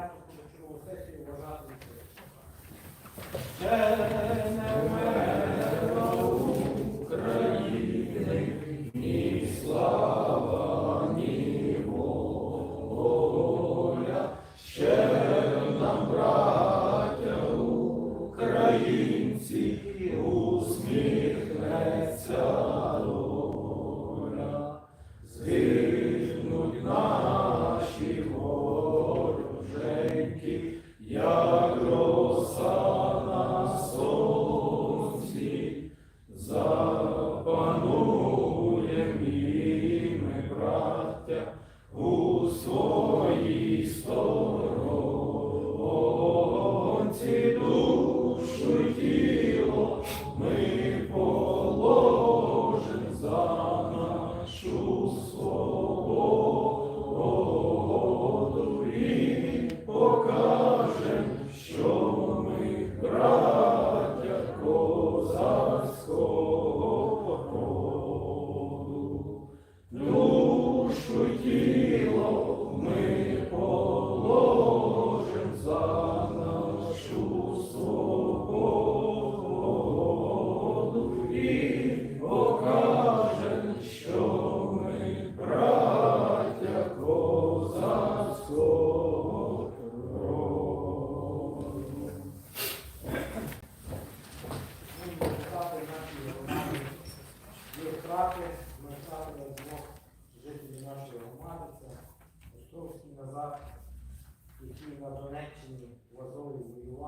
прийнято позачергову сесію вважати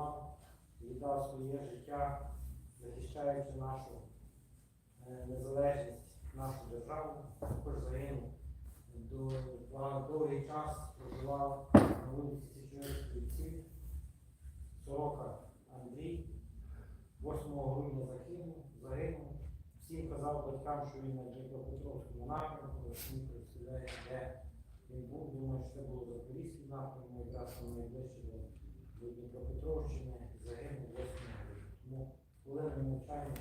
Азові віддав своє життя, захищаючи нашу е, незалежність, нашу державу. Також загинув. До, довгий час проживав на вулиці Січових Стрільців. Сорока Андрій. 8 грудня загинув, загинув. Всім казав батькам, що він на Дніпропетровському напрямку, всім представляє, де він був. Думаю, що це було Запорізький напрямок, якраз найближче до, Дніпропетровщини, загинув 8 грудня. Тому хвилину мовчання.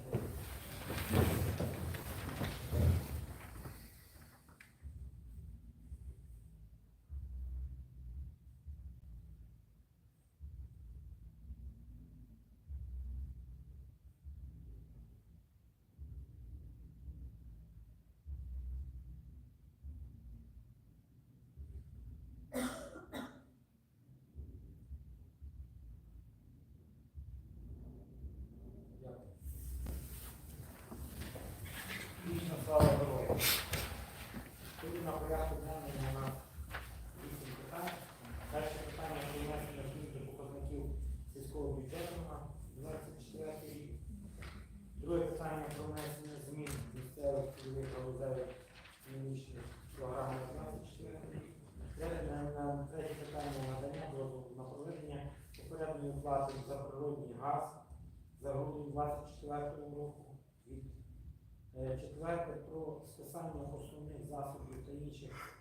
Дякую. Вічна слава здоров'я. Сьогодні на порядку денному у нас вісім питань. Перше питання про внесення змін до показників сільського бюджету на 24 рік. Друге питання про внесення змін місцевих цільових галузевих економічних програм на 24 рік. Третє на- Третє питання надання дозволу на проведення попередньої оплати за природний газ за грудень 24 року. Від е, четверте про списання основних засобів та інших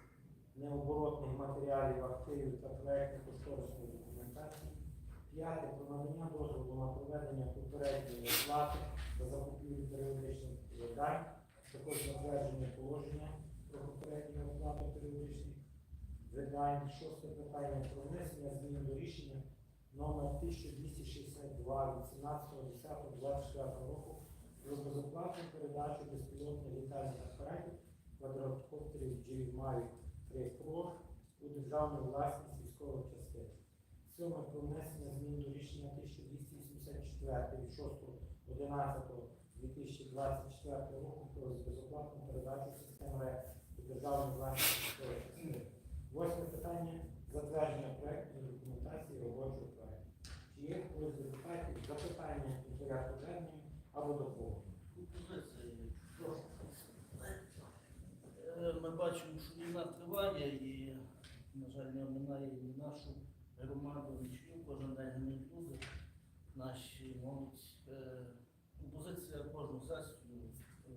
необоротних матеріалів, активів та проєктів кошторисної документації. П'яте про надання дозволу на проведення попередньої оплати за закупівлю періодичних видань, також затвердження положення про попередню оплату періодичних видань. Шосте питання про внесення змін до рішення номер 1262 від 17.10.24 року про безоплатну передачу безпілотних літальних апаратів квадрокоптерів GMARI 3 у державну власність військових частин. Сьоме про внесення змін до рішення 1284 від 6.11.2024 року про безоплатну передачу систем РЕК у державну власність військових частин. Восьме питання затвердження проектної документації робочого проекту. Чи є когось депутатів запитання у порядку денному або доповнення? Е, Ми бачимо, війна триває і, на жаль, не оминає ні нашу громаду, нічого, кожен день не люди. Наші молодь. Е, Позиція кожну сесію е,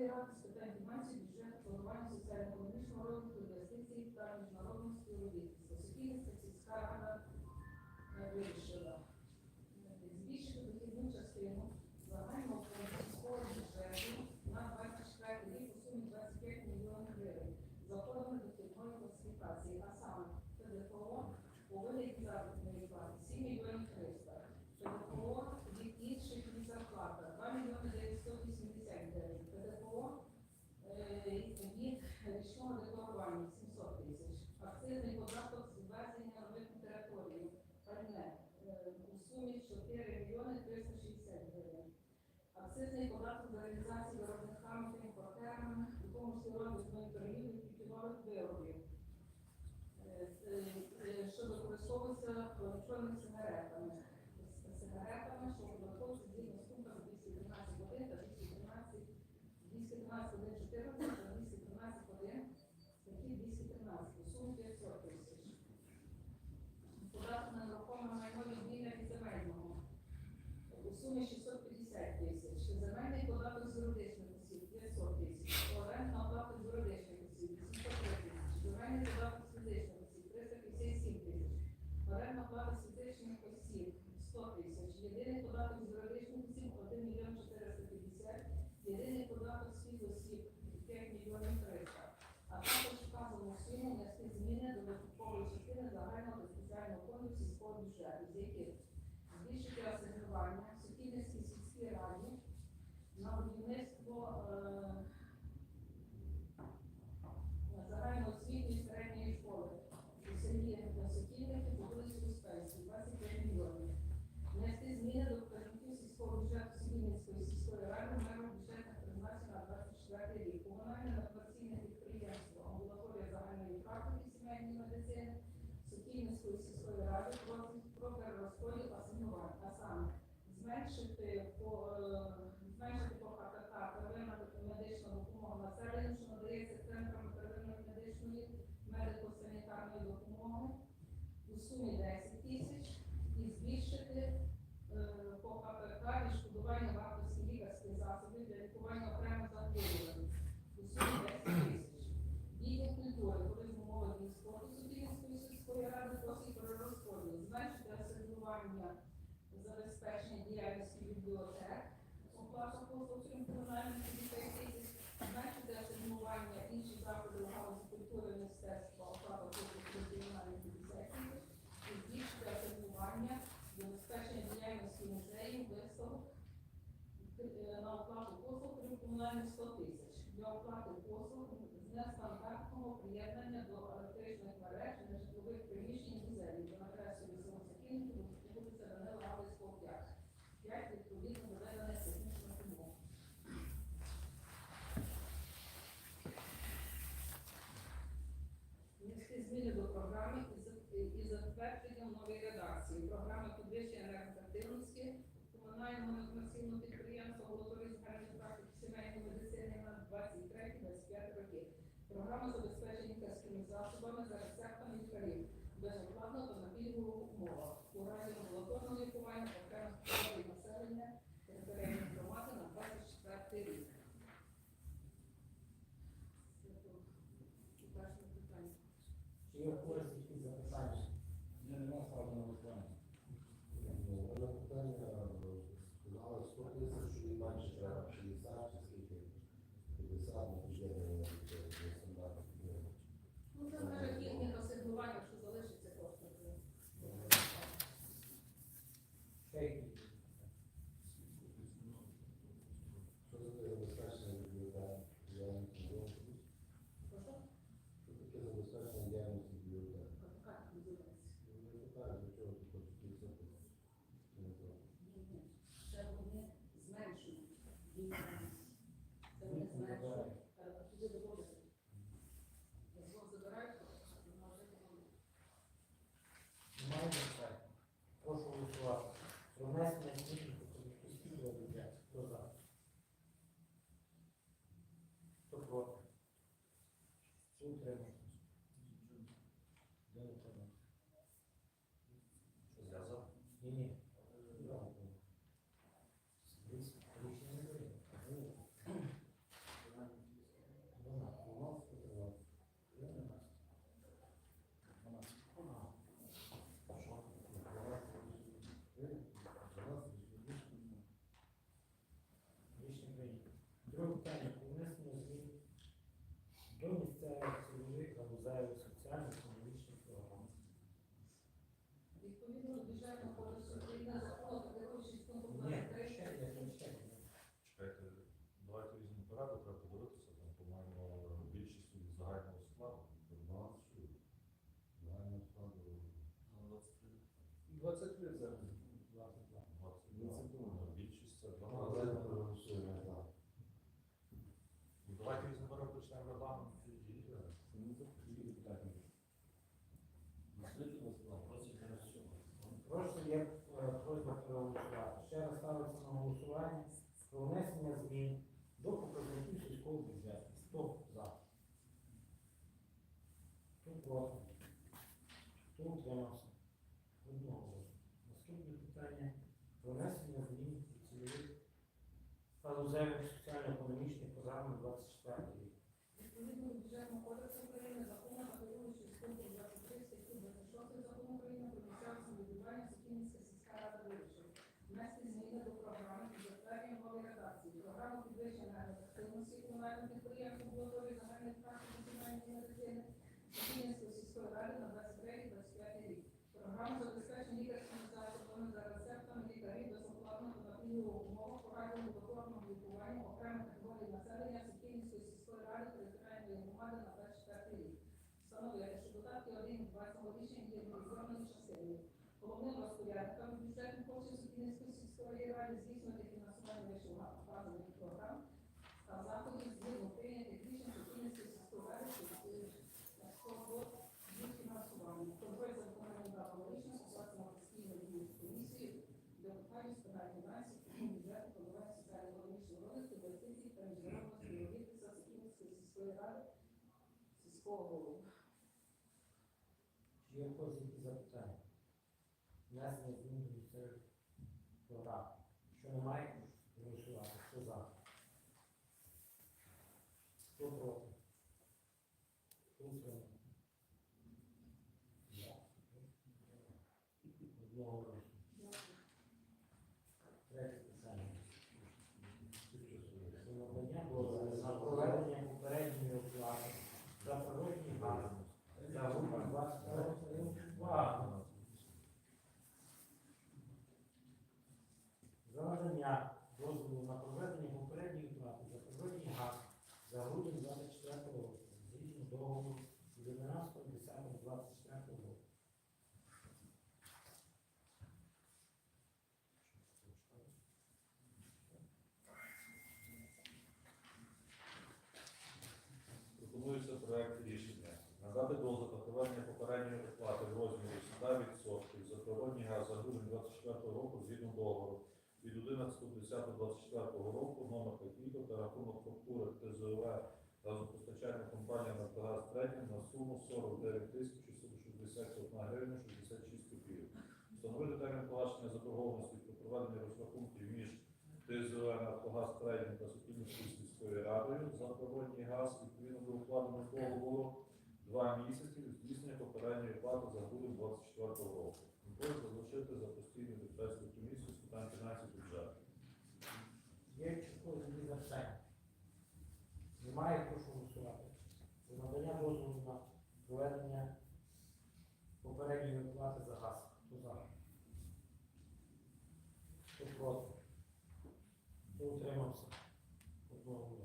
Yeah. акцизний податок за реалізацію виробниками та імпортерами, у тому числі розвитної торгівлі тютюнових виробів, е, е, е, що використовується електронними сигаретами. федерального фонду сільського бюджету, з яких збільшити асигнування Сокільницькій сільській раді на будівництво. Е economic це 22. Більшість це два. але не проголосуємо, так. Давайте візьмемо почнемо на всьому. Прошу є е, просьба проголосувати. Ще раз ставиться на голосування про внесення змін до показників сільського бюджету. Хто за? Хто проти? Хто утримався? Одного. Наступне питання про внесення змін до цільових галузевих соціально-економічних програм на 24 рік. Відповідно до бюджетного кодексу України, закону та керуючи з пункту 23 статті 26 закону України про місцеве самоврядування Сокільницька сільська рада вирішила внести зміни до програми і затвердження нової редакції. Програму підвищення ефективності комунального підприємства амбулаторії загальних практик національної медицини Сокільницької сільської ради на 23-25 рік. Програму забезпечення лікарськими засобами за рецептами лікарів безоплатно та на пільгових умовах по радіолабораторному лікуванню окремих категорій населення Сокільницької сільської ради територіальної громади на 24 рік. Встановити, що додатки 1 2 рішень є відповідною частиною. Головним розпорядником бюджетних коштів Сокільницької сільської ради здійснювати фінансування вищих вказаних програм та заходів згідно прийнятих рішень Сокільницької сільської ради щодо їх фінансування. Контроль за виконанням даного рішення посадці на постійну дію комісії депутатів з питань фінансів, бюджету, планування соціально-економічного розвитку, інвестицій та міжнародного співробітництва Сокільницької сільської ради голови. Чи є когось які запитання? Внесення змін до місцевих програм. Що немає, прошу голосувати. Хто за? Хто проти? Хто утримався? За. Одного голосу. Третє питання. Про надання дозволу на проведення попередньої оплати за природні гази за групу 22. За надання дозволу на проведення попередньої оплати за природний газ за грудень 24 року згідно договору від 11.10.24 року. Пропонується проект рішення. Надати дозвіл на проведення попередньої оплати в розмірі 100% за природний газ за грудень 24 року згідно договору від 11.10.24 року номер такий та рахунок фактури ТЗОВ газопостачальна компанія «Нафтогаз Третім» на суму 49 тисяч 661 гривня 66 копійок. Встановити термін погашення заборгованості про проведення розрахунків між ТЗО «Нафтогаз Трейдинг» та Сокільницькою сільською радою за природний газ відповідно до укладеного договору два місяці здійснення попередньої плати за грудень 24 року. Контроль залишити за постійну депутатську комісію з питань фінансів бюджету. Є які запитання? Немає, прошу голосувати. Надання дозволу на проведення попередньої оплати за газ. Хто за? Хто проти? Хто утримався? Одного.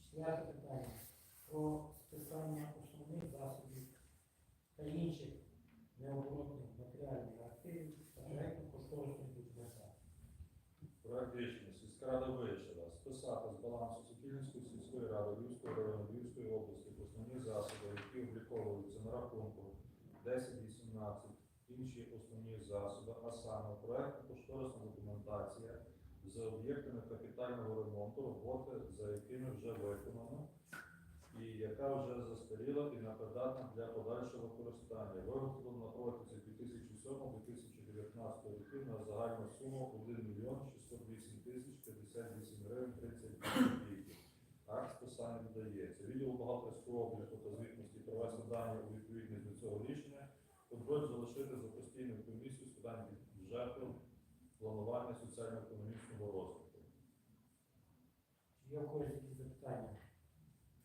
Четверте питання. Про списання основних засобів та інших необоротних матеріальних активів та проєктно-кошторисної документації. Проект рішення сільська рада вирішила списати з балансу Сокільницької сільської ради Львівського району Львівської області основні засоби, які обліковуються на рахунку 10-18, інші основні засоби, а саме проектно-кошторисна документація з об'єктами капітального ремонту, роботи, за якими вже виконано, і яка вже застаріла і непридатна для подальшого використання. Виготовлена на протязі 2007-2019 років на загальну суму 1 мільйон 608 тисяч 58 гривень 32 копійки. Акт списання додається. Відділ бухгалтерського обліку та звітності провести дані у відповідність до цього рішення. Контроль залишити за постійною комісією з питань бюджету, планування соціально-економічного розвитку. Чи є в когось які запитання?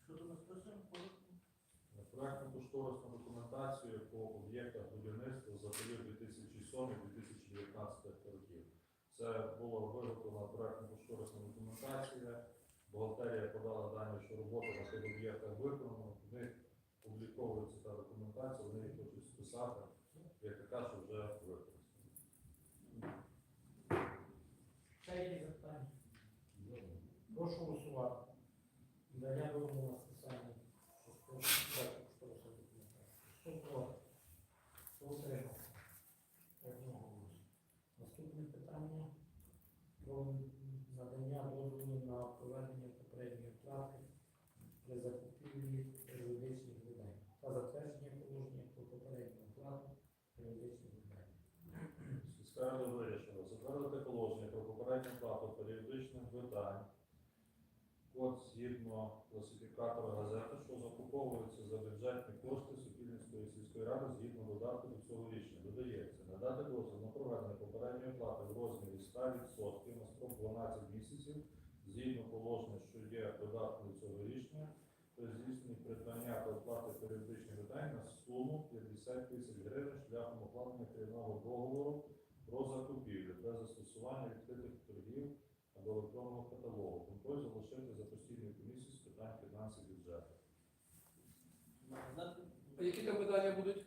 Що то ми списуємо? Коротко. Проектну кошторисну документацію по об'єктах будівництва за період 2007-2019 років. Це була виготовлена проектно кошторисна документація. Бухгалтерія подала дані, що робота на тих об'єктах виконана, в них обліковується та документація, вони їх хочуть списати, як така, що вже використана. питання про надання дозволу на проведення попередньої оплати при закупівлі періодичних видань та затвердження положення про попередню оплату періодичних видань. Сільська рада вирішила затвердити положення про попередню плату періодичних видань. Код згідно класифікатора газети, що закуповується за бюджетні кошти Сокільницької сільської ради згідно додатку до цього рішення. Додається надати дозвіл на проведення попередньої плати в розмірі 100% на строк 12 місяців згідно положення, що є додатком до цього рішення, при здійсненні придбання та оплати періодичних видань на суму 50 тисяч гривень шляхом укладення керівного договору про закупівлю без застосування відкритих торгів або електронного каталогу. Контроль залишити за постійною комісією з питань фінансів бюджету. А які там питання будуть?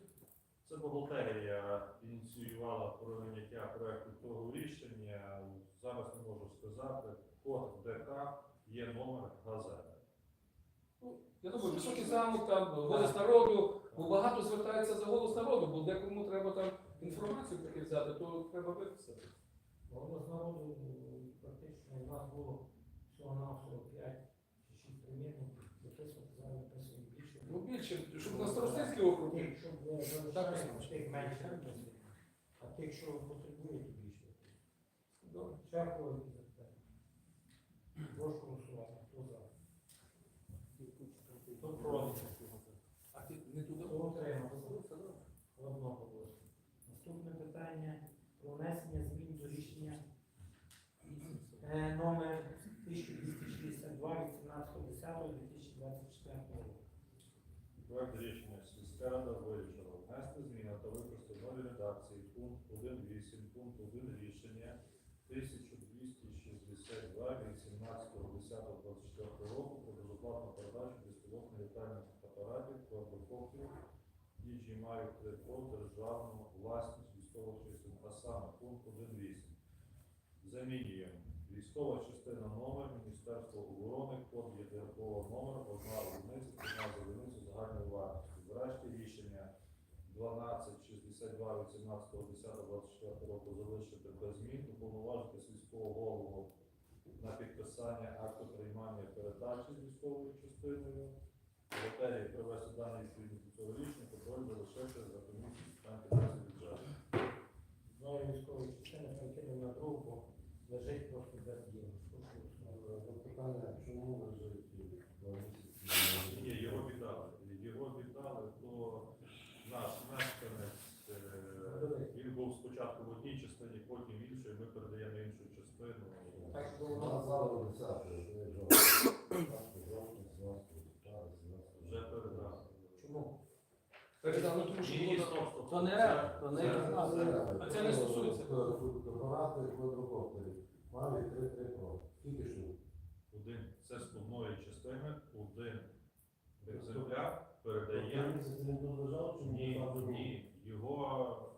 Це бухгалтерія ініціювала прийняття проекту того рішення. Зараз не можу сказати. Код ДК є номер газети. Я думаю, високий замок, там голос народу, бо багато звертається за голос народу, бо декому треба там інформацію таки взяти, то треба виписати. Голос народу у нас було всього навсього 5 чи 6 примірників, записувати зараз написуємо більше. Ну більше, щоб на Старостинський округ. Тих, що ви залишаєте, тих менше. А тих, що потребують, більше. Добре. Чекова і запитання. Прошу голосувати. Хто за? Хто проти? А ти не туди Хто утримався? Одного голосу. Наступне питання про внесення змін до рішення е, номер 1262 від 17.10.2024 року. Проект рішення сільська рада вирішила внести зміни та викласти нові редакції пункт 1.8, пункт 1 рішення 1262 від 17.10.24 року про безоплатну передачу безпілотних літальних апаратів квадрокоптерів DJI 3 Pro державну власність військових частин, а саме пункт 1.8. Замінюємо військова частина номер Міністерства оборони, код ЄДРПО номер, одна одиниця, одна з одиниці загальної вартості. Врешті рішення 1262 від 17.10.24 року залишити без змін, уповноважити сільського голову на підписання акту приймання передачі з військовою частиною. Лотерії привести дані відповідні до цього рішення, контроль залишити за комісією з питань бюджету. Знову військової частини на другу, лежить просто без діла. Прошу Запитання, чому два місяці? Ні, його віддали. Його віддали, то наш мешканець, е, він був спочатку в одній частині, потім в іншій, ми передаємо іншу частину. Так що 10 жовтня. 17 Вже передали. чому? Передав, ну тому що Ні, ні, було- стоп, стоп. То не Це- то не це-. А це не стосується. Апарати квадрокоптерів. Маві 3 Pro. Скільки штук? Один одної частини, один екземпляр передає. Лежав, чи Ні, ні. Його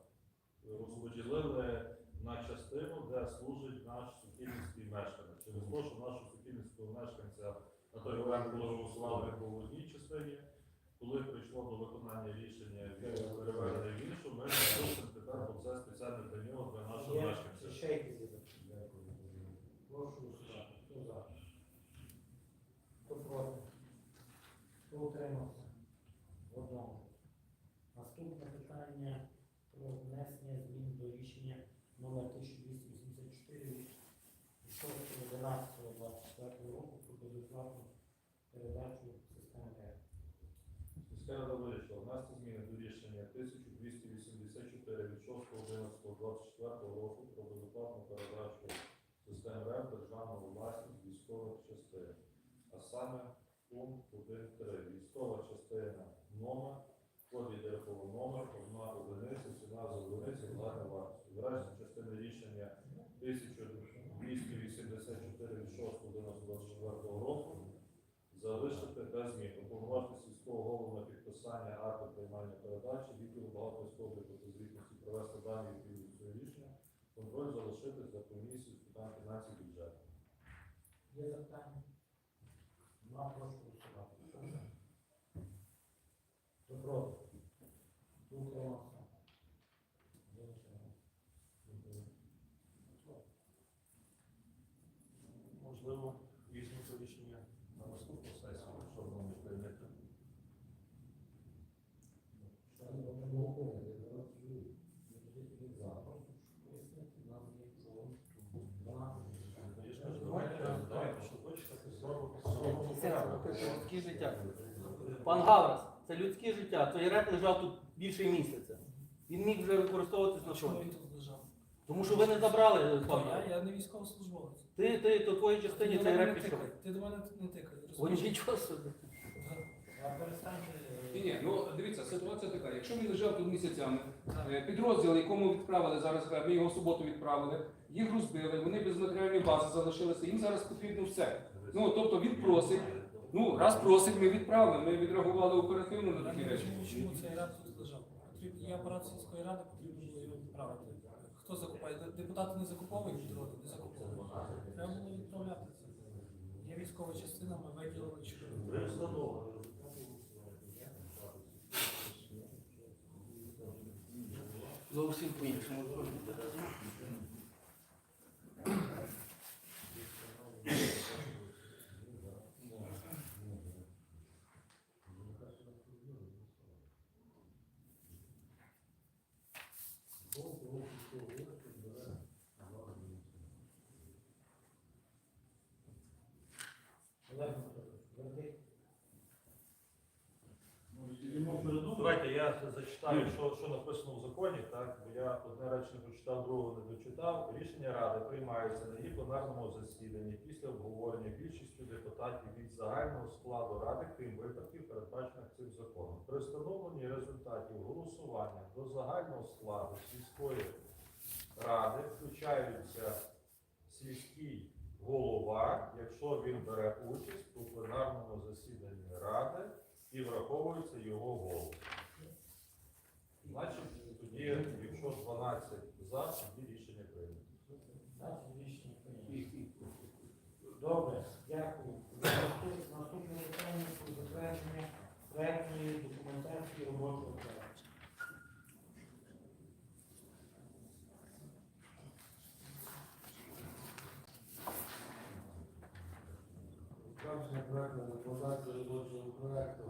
розподілили на частину, де служить наш сукільницький мешканець. Через те, що нашого сукільницького мешканця на той момент, коли голосували, в одній частині. Коли прийшло до виконання рішення від переведення в іншу, ми мусимо тепер, бо це спеціально для нього, для нашого мешканця. Прошу голосувати. Хто за? Хто проти? Хто утримався? Одного. Наступне питання про внесення змін до рішення номер 1284 від 6.11.24 року про безоплатну передачу системи РЕК. Сільська рада вирішила внести зміни до рішення 1284 від 6.11.24 року про безоплатну передачу систем РЕП державну власність військових частин. Саме пункт 1.3. Військова частина номер, код ЄДРПО номер, одна одиниця, ціна за одиницю, загальна вартість. Врешті частини рішення 1284 від 6.11.24 року залишити без змін. Уповноважити сільського голову на підписання акту приймання передачі, відділу багатоїстової та звітності провести дані відповідні до цього рішення, контроль залишити за комісією з питань фінансів бюджету. Є запитання? Два проти голосувати. Хто проти? Хто? Можливо, візьмемо рішення. Це людське життя. Пан Гаврас, це людське життя. Той реп лежав тут більше місяця. Він міг вже використовуватись на Чому тут лежав? Тому що ви не забрали Я, пам'ять. я не військовослужбовець. Ти, ти, то твоїй частині Ти цей до мене реп не пішов. тикай, Ти до мене не тикай. О, розумієш? нічого собі. Ні, ні, ну дивіться, ситуація така. Якщо він лежав тут місяцями, е, підрозділ, якому відправили зараз, е, ми його в суботу відправили, їх розбили, вони без матеріальної бази залишилися, їм зараз потрібно все. Ну, тобто він просить, ну, раз просить, ми відправили, ми відреагували оперативно на такі речі. чому цей ряд тут лежав. Потрібно- Є апарат сільської ради, потрібно було його відправити. Хто закупає? Депутати не закуповують дрони, не закуповують. Треба було відправляти це. Є військова частина, ми виділили чотири. Зовсім по-іншому. Я зачитаю, що, що написано в законі, так? Бо я одне речення прочитав, другого не дочитав. Рішення Ради приймається на її пленарному засіданні після обговорення більшістю депутатів від загального складу Ради, крім випадків, передбачених цим законом. При встановленні результатів голосування до загального складу сільської ради включаються сільський голова, якщо він бере участь у пленарному засіданні Ради і враховується його голос. Значить, тоді, якщо 12 за, тоді рішення прийнято. Значить, рішення прийнято. Добре, дякую. Наступне питання про затвердження проектної документації проекту. Вказання проекту документації робочого проекту,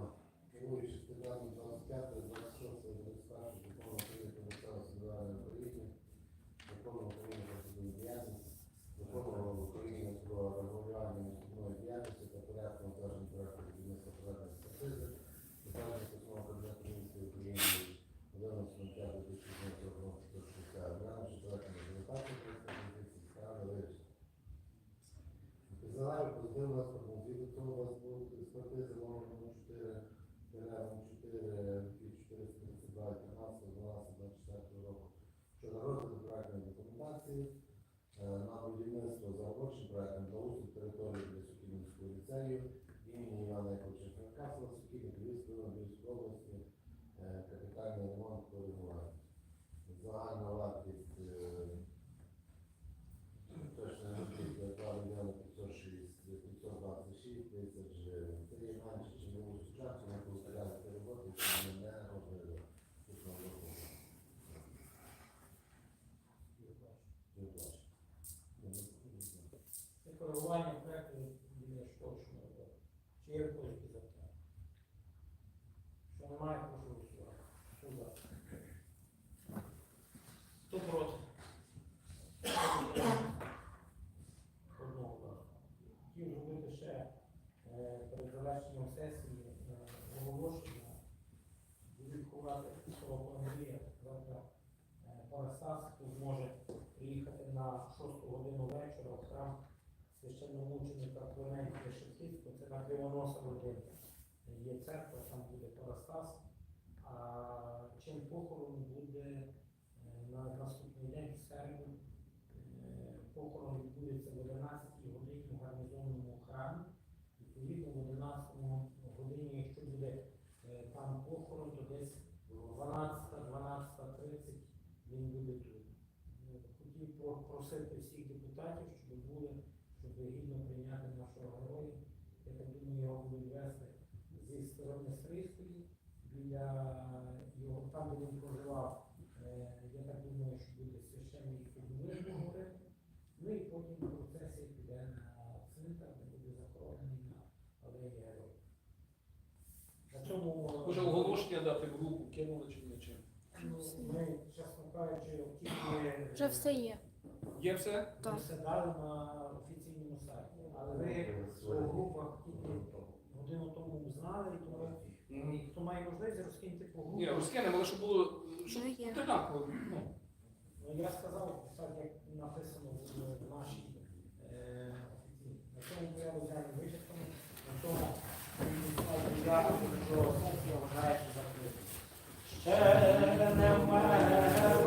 відбудеться в 11 годині в гарнізонному храмі. Відповідно, в 11 годині, якщо буде е, там похорон, то десь 12-12.30 він буде тут. Ну, Хотів попросити всіх депутатів, щоб були, щоб гідно прийняти нашого героя. Я так думаю, його будуть вести зі сторони Стрийської, біля його, там, де він проживав. Е, Я так думаю, що буде священник Федмир говорити. Ну і потім процесія піде на центр. Може оголошення дати в групу, кинули чи не чим. Ну, Ми, чесно кажучи, тільки Вже все є. Є все? ми Так. все дали на офіційному сайті. Але ви у групах тільки годину тому знали, і тому хто має можливість, розкиньте по Ні, групах. розкинемо, але щоб було щоб Вже є. Ну, Ну, я сказав, так як написано в нашій е, офіційній. На цьому порядок денний вичерпаний. На тому я що вважається закритою. Ще не вмерла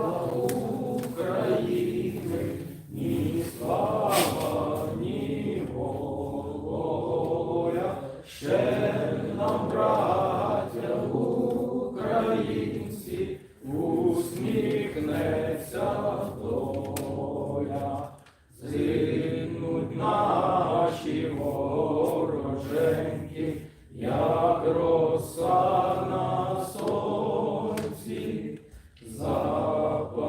як роса на сонці, запануєм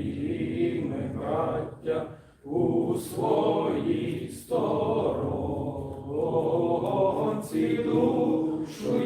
і ми, браття, у своїй сторонці душу